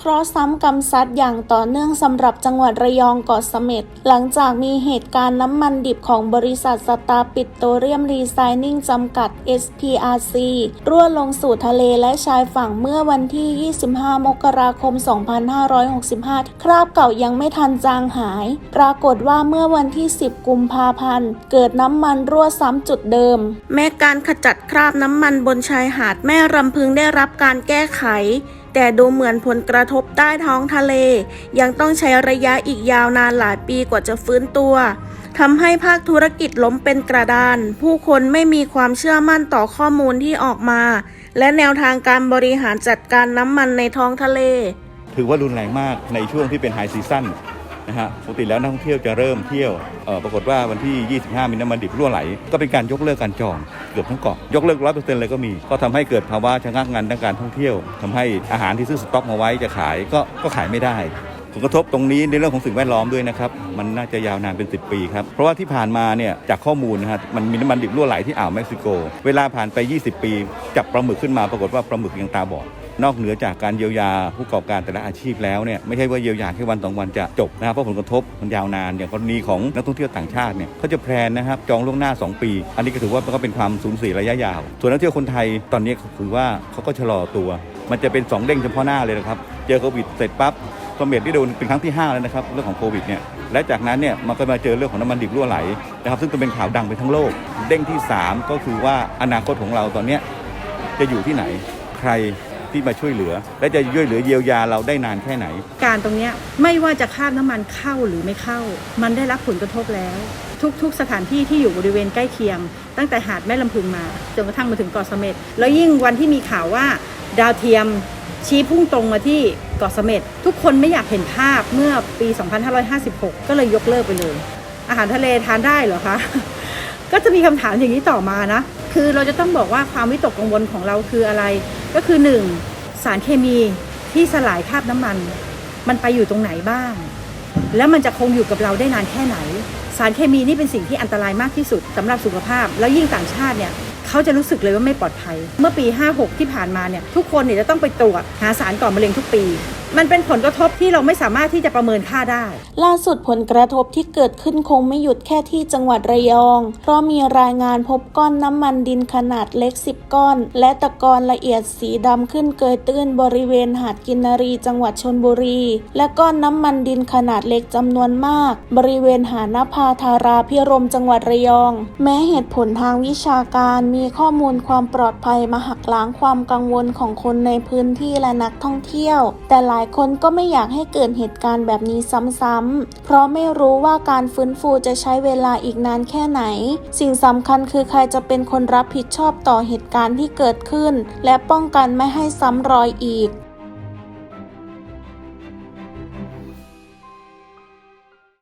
เคราะห์ซ้ำกำซัดอย่างต่อเนื่องสำหรับจังหวัดระยองเกาะเสม็ดหลังจากมีเหตุการณ์น้ำมันดิบของบริษัทสตาร์ปิโตรเลียมรีไซนิ่งจำกัด SPRC รั่วลงสู่ทะเลและชายฝั่งเมื่อวันที่ 25 มกราคม 2565 คราบเก่ายังไม่ทันจางหาย ปรากฏว่าเมื่อวันที่ 10 กุมภาพันธ์ เกิดน้ำมันรั่วซ้ำจุดเดิม แม้การขจัดคราบน้ำมันบนชายหาดแม่รำพึงได้รับการแก้ไข แต่ดูเหมือนผลกระทบใต้ท้องทะเล ยังต้องใช้ระยะอีกยาวนานหลายปีกว่าจะฟื้นตัวทำให้ภาคธุรกิจล้มเป็นกระดาน ผู้คนไม่มีความเชื่อมั่นต่อข้อมูลที่ออกมา และแนวทางการบริหารจัดการน้ำมันในท้องทะเล ถือว่ารุนแรงมากในช่วงที่เป็นไฮซีซั่น นะฮะปกติแล้วนักท่องเที่ยวจะเริ่มเที่ยวเออปรากฏว่าวันที่ 25 มีน้ำมันดิบรั่วไหล ก็เป็นการยกเลิกการจองเกือบทั้งเกาะยกเลิกร้อยเปอร์เซ็นต์เลยก็มี ก็ทำให้เกิดภาวะชะงักงันทางการท่องเที่ยวทำให้อาหารที่ซื้อสต็อกมาไว้จะขายก็ก็ขายไม่ได้ผลกระทบตรงนี้ในเรื่องของสิ่งแวดล้อมด้วยนะครับ มันน่าจะยาวนานเป็น 10 ปีครับ เพราะว่าที่ผ่านมาเนี่ยจากข้อมูลนะฮะมันมีน้ำมันดิบรั่วไหลที่อ่าวเม็กซิโก เวลาผ่านไป 20 ปี จับปลาหมึกขึ้นมาปรากฏว่าปลาหมึกยังตาบอด นอกเหนือจากการเยียวยาผู้ประกอบการแต่ละอาชีพแล้วเนี่ยไม่ใช่ว่าเยียวยาแค่วันสองวันจะจบนะครับเพราะผลกระทบมันยาวนานอย่างกรณีของนักท่องเที่ยวต่างชาติเนี่ยเขาจะแพลนนะครับจองล่วงหน้า 2 ปี อันนี้ก็ถือว่ามันก็เป็นความสูญเสียระยะยาว ส่วนนักท่องเที่ยวคนไทยตอนนี้คือว่าเขาก็ชะลอตัว มันจะเป็นสองเด้งเฉพาะหน้าเลยนะครับเจอโควิดเสร็จปั๊บสมเด็จที่โดนเป็นครั้งที่ 5 แล้วนะครับเรื่องของโควิดเนี่ยและจากนั้นเนี่ยมันก็มาเจอเรื่องของน้ำมันดิบรั่วไหลนะครับซึ่งก็เป็นข่าวดังไปทั้งโลก เด้งที่ 3 ก็คือว่าอนาคตของเราตอนนี้จะอยู่ที่ไหนใคร ที่มาช่วยเหลือ และจะช่วยเหลือเยียวยาเราได้นานแค่ไหน การตรงนี้ไม่ว่าจะคราน้ำมันเข้าหรือไม่เข้า มันได้รับผลกระทบแล้ว ทุกๆ สถานที่ที่อยู่บริเวณใกล้เคียง ตั้งแต่หาดแม่ลำพึงมาจนกระทั่งมาถึงเกาะเสม็ดแล้วยิ่งวันที่มีข่าวว่าดาวเทียมชี้พุ่งตรงมาที่เกาะเสม็ดทุกคนไม่อยากเห็นภาพเมื่อปี 2556 ก็เลยยกเลิกไปเลย อาหารทะเลทานได้เหรอคะ ก็จะมีคำถามอย่างนี้ต่อมานะ คือเราจะต้องบอกว่าความวิตกกังวลของเราคืออะไร ก็คือหนึ่งสารเคมีที่สลายคราบน้ำมัน มันไปอยู่ตรงไหนบ้าง แล้วมันจะคงอยู่กับเราได้นานแค่ไหน สารเคมีนี่เป็นสิ่งที่อันตรายมากที่สุดสำหรับสุขภาพ แล้วยิ่งต่างชาติเนี่ยเขาจะรู้สึกเลยว่าไม่ปลอดภัย เมื่อปี 56 ที่ผ่านมาเนี่ยทุกคนเนี่ยจะต้องไปตรวจหาสารก่อมะเร็งทุกปี มันเป็นผลกระทบที่เราไม่สามารถที่จะประเมินค่าได้ ล่าสุดผลกระทบที่เกิดขึ้นคงไม่หยุดแค่ที่จังหวัดระยอง เพราะมีรายงานพบก้อนน้ำมันดินขนาดเล็ก 10 ก้อน และตะกอนละเอียดสีดำขึ้นเกยตื้นบริเวณหาดกินนารีจังหวัดชนบุรี และก้อนน้ำมันดินขนาดเล็กจำนวนมาก บริเวณหาดนภาธาราพิรมจังหวัดระยอง แม้เหตุผลทางวิชาการมีข้อมูลความปลอดภัยมาหักล้างความกังวลของคนในพื้นที่และนักท่องเที่ยว แต่หลายคนก็ไม่อยากให้เกิดเหตุการณ์แบบนี้ซ้ำๆ เพราะไม่รู้ว่าการฟื้นฟูจะใช้เวลาอีกนานแค่ไหน สิ่งสำคัญคือใครจะเป็นคนรับผิดชอบต่อเหตุการณ์ที่เกิดขึ้น และป้องกันไม่ให้ซ้ำรอยอีก